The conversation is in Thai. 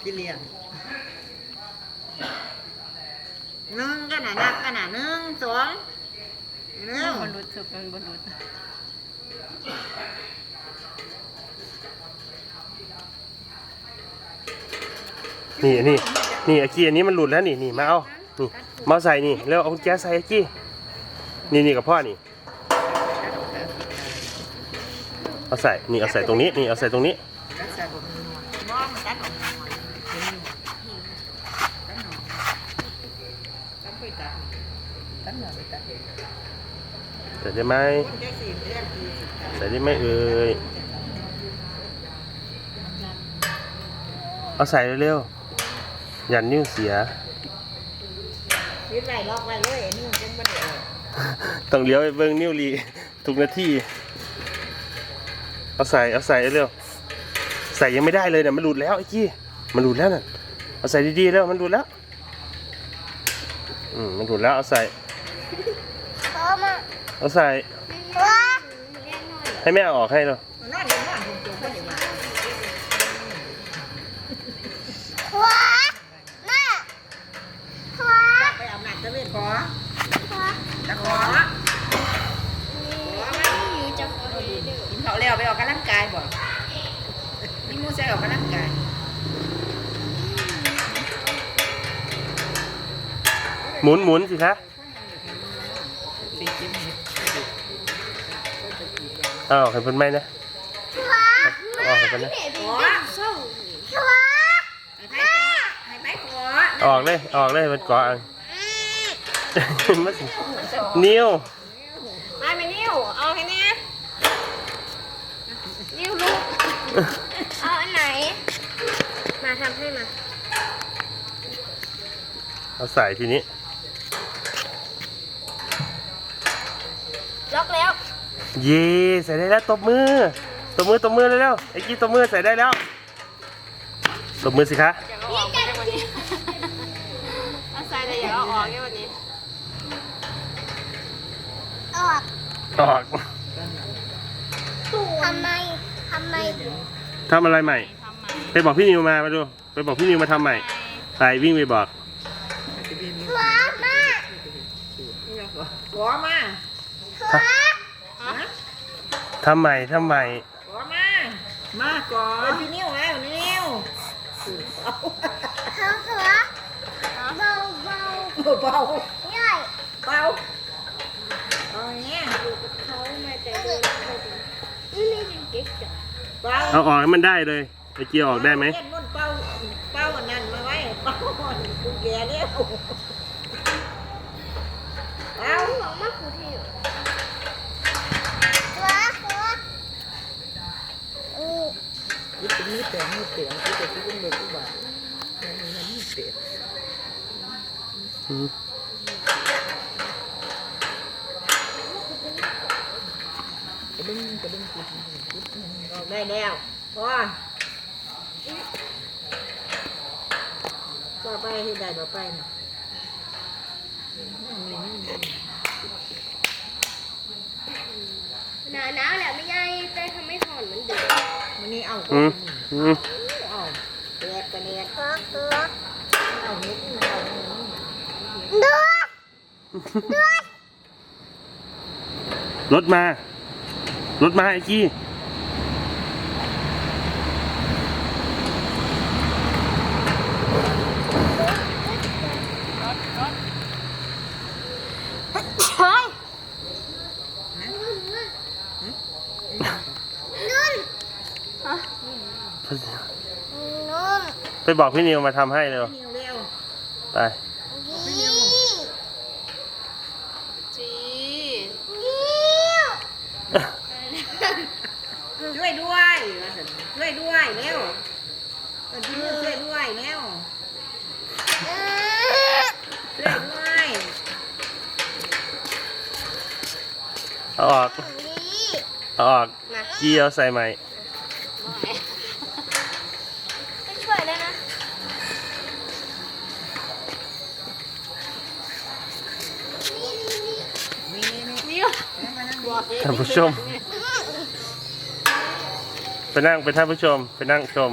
พี่เลี้ยงหนึ่งก็น่ะนับกันน่ะหนึ่งสองหนึ่งบนรุดสุดมันบนรุดนี่นี่นี่อากี้อันนี้มันหลุดแล้วนี่นี่มาเอานี่มาเอาใส่นี่แล้วเอากุญแจใส่อากี้นี่นี่กับพ่อนี่เอาใส่นี่เอาใส่ตรงนี้นี่เอาใส่ตรงนี้ตัดใส่บนมือมองมันตัดออกมาเป็นหนวดตัดหนวดตัดไปตัดตัดหนวดไปตัด ใส่ได้ไหมคุณได้สี่เรื่องคือสิบตัดใส่ได้ไหมเอ่ยเอาใส่เร็วๆยันนิ้วเสียยึดไว้ล็อกไว้เลยอันนี่มันเป็นบันไดต้องเลี้ยวไปเบิ้งนิ้วรีทุกนาทีเอาใส่เอาใส่เร็วใส่ยังไม่ได้เลยเนี่ยมันหลุดแล้วไอ้กี้มันหลุดแล้วน่ะเอาใส่ดีๆแล้วมันหลุดแล้วอืมมันหลุดแล้วเอาใส่ เอาใส่ให้แม่เอาออกให้เรานอนอยู่นอนผมตัวคนเดียวมาไปอาบน้ำตะเวนขอตะขอขอกินข้าวแล้วไปออกกำลังกายบ่นี่มูใส่ออกกำลังกายหมุนหมุนสิคะ ดีจิ้มเห็ดเอาออกให้เพิ่นไหมนะเอาออกให้เพิ่นนะขอให้ไปขอให้ไปขอเอาออกเลยเอาออกเลยมันเกาะอัง มันสินิ้วมาไม่นิ้วเอาให้แน่นิ้วลูกเอาอันไหน มาทำให้มา เอาใส่ทีนี้ เย่ใส่ได้แล้วตบมือตบมือตบมือเร็วๆไอ้กี้ตบมือใส่ได้แล้วตบมือสิคะอยากเอาออกได้วันนี้เอาใส่แต่อยากเอาออกได้วันนี้ออกทำไมทำไมทำอะไรใหม่ ทำใหม่ไปบอกพี่นิวมามาดูไปบอกพี่นิวมาทำใหม่ไปวิ่งไปบอกว้ามาขอมา ทำใหม่ทำใหม่ขอมามาก่อนพี่นิ้วแล้วนิ้วเขาเสือเบาเบาเบาย่อยเบาเอาอย่างเงี้ยเขามาแต่เดินนี่นี่จริงจริงจ้ะเบาเอาออกให้มันได้เลยไอ้กี้ออกได้ไหม เล่นบนเป้าเป้าอันนั้นมาไว้เป้าคุณแกเลี้ยวเป้า หวังมากกูที่ว้าว้าอือ แต่นี่เตียงที่จะที่คุณเบิกผู้บ่าวมันนี่เตียงกระดึงกระดึงกุดกุดออกได้แล้วพอต่อไปที่ได้ต่อไปนะหนาหนาวแหละไม่ใหญ่แต่ทำไม่ถอนเหมือนเดิมวันนี้เอาอือืมเอาแตกกระเนียดเอาเน็ รถมา รถมาไอ้กี้เฮ้ยนุ่น นุ่นไปบอกพี่นิวมาทำให้เร็วนิ้วเร็วไปยิ้วจียิ้วช่วยด้วยช่วยด้วยเร็วพี่นิ้วช่วยด้วยเร็วอือช่วยด้วยเอาออกนี่เอาออกกี้เอาใส่ใหม่ไม่ช่วยแล้วนะ นี่นี่นี่ นี่นี่ นิ้ว ท่านผู้ชม ไปนั่งไปท่านผู้ชม ไปนั่งชม